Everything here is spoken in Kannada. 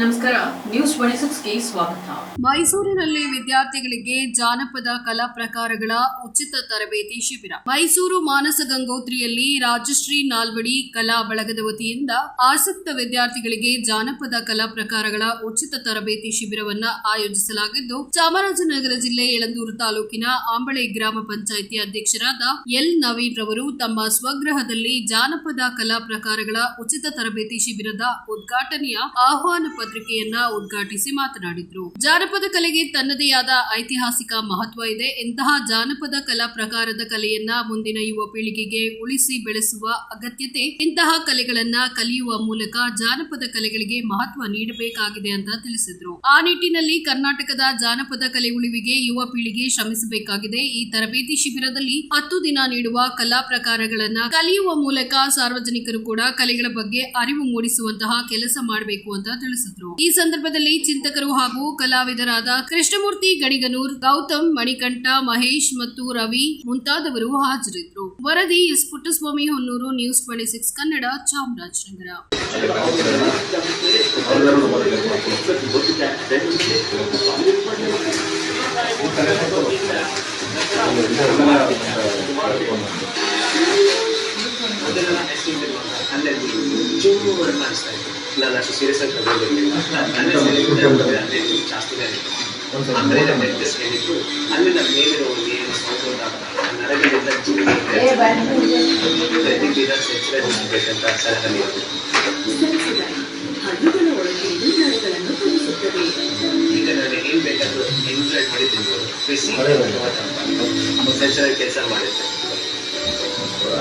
ನಮಸ್ಕಾರ, ನ್ಯೂಸ್ ಸ್ವಾಗತ. ಮೈಸೂರಿನಲ್ಲಿ ವಿದ್ಯಾರ್ಥಿಗಳಿಗೆ ಜಾನಪದ ಕಲಾ ಪ್ರಕಾರಗಳ ಉಚಿತ ತರಬೇತಿ ಶಿಬಿರ. ಮೈಸೂರು ಮಾನಸ ಗಂಗೋತ್ರಿಯಲ್ಲಿ ರಾಜಶ್ರೀ ನಾಲ್ವಡಿ ಕಲಾ ಬಳಗದ ವತಿಯಿಂದ ಆಸಕ್ತ ವಿದ್ಯಾರ್ಥಿಗಳಿಗೆ ಜಾನಪದ ಕಲಾ ಪ್ರಕಾರಗಳ ಉಚಿತ ತರಬೇತಿ ಶಿಬಿರವನ್ನ ಆಯೋಜಿಸಲಾಗಿದ್ದು, ಚಾಮರಾಜನಗರ ಜಿಲ್ಲೆ ಯಳಂದೂರು ತಾಲೂಕಿನ ಆಂಬಳೆ ಗ್ರಾಮ ಪಂಚಾಯಿತಿ ಅಧ್ಯಕ್ಷರಾದ ಎಲ್ ನವೀನ್ ರವರು ತಮ್ಮ ಸ್ವಗ್ರಹದಲ್ಲಿ ಜಾನಪದ ಕಲಾ ಪ್ರಕಾರಗಳ ಉಚಿತ ತರಬೇತಿ ಶಿಬಿರದ ಉದ್ಘಾಟನೆಯ ಆಹ್ವಾನ ಪತ್ರಿಕೆಯನ್ನ ಉದ್ಘಾಟಿಸಿ ಮಾತನಾಡಿದ್ರು. ಜಾನಪದ ಕಲೆಗೆ ತನ್ನದೇ ಆದ ಐತಿಹಾಸಿಕ ಮಹತ್ವ ಇದೆ. ಇಂತಹ ಜಾನಪದ ಕಲಾ ಪ್ರಕಾರದ ಕಲೆಯನ್ನ ಮುಂದಿನ ಯುವ ಪೀಳಿಗೆಗೆ ಉಳಿಸಿ ಬೆಳೆಸುವ ಅಗತ್ಯತೆ ಇಂತಹ ಕಲೆಗಳನ್ನ ಕಲಿಯುವ ಮೂಲಕ ಜಾನಪದ ಕಲೆಗಳಿಗೆ ಮಹತ್ವ ನೀಡಬೇಕಾಗಿದೆ ಅಂತ ತಿಳಿಸಿದ್ರು. ಆ ನಿಟ್ಟಿನಲ್ಲಿ ಕರ್ನಾಟಕದ ಜಾನಪದ ಕಲೆ ಉಳಿವಿಗೆ ಯುವ ಪೀಳಿಗೆ ಶ್ರಮಿಸಬೇಕಾಗಿದೆ. ಈ ತರಬೇತಿ ಶಿಬಿರದಲ್ಲಿ ಹತ್ತು ದಿನ ನೀಡುವ ಕಲಾ ಪ್ರಕಾರಗಳನ್ನ ಕಲಿಯುವ ಮೂಲಕ ಸಾರ್ವಜನಿಕರು ಕೂಡ ಕಲೆಗಳ ಬಗ್ಗೆ ಅರಿವು ಮೂಡಿಸುವಂತಹ ಕೆಲಸ ಮಾಡಬೇಕು ಅಂತ ತಿಳಿಸಿದ್ರು. ಈ ಸಂದರ್ಭದಲ್ಲಿ ಚಿಂತಕರು ಹಾಗೂ ಕಲಾವಿದರಾದ ಕೃಷ್ಣಮೂರ್ತಿ ಗಡಿಗನೂರ್, ಗೌತಮ್ ಮಣಿಕಂಠ, ಮಹೇಶ್ ಮತ್ತು ರವಿ ಮುಂತಾದವರು ಹಾಜರಿದ್ದರು. ವರದಿ S Puttaswamy Honnur, news twenty six Kannada, Chamarajanagar. Estimate ಮಾಡುವಾಗ ಅಲ್ಲೇ ಚೂರು ಕಾಣಿಸ್ತಾ ಇತ್ತು ನಾನು ಅಷ್ಟು ಸೀರಿಯಸ್ ಆಗಿ ತಗೊಂಡಿರ್ಲಿಲ್ಲ ಅಲ್ಲೇ ಜಾಸ್ತಿನೇ ಆಯಿತು ಆಮೇಲೆ ಡೆಂಟಿಸ್ಟ್ ಹೇಳಿದ್ದು ಅಲ್ಲಿನ ಮೇಲಿರೋ ಏನು ಸೌಂಡ್ ಈಗ ನಾನು ಏನ್ ಬೇಕಾದ್ರೂ ಇನ್ಫ್ಲೈಟ್ ಮಾಡಿ ತಿನ್ಬೋದು ಬಿಸಿ ಸೆನ್ಸರ್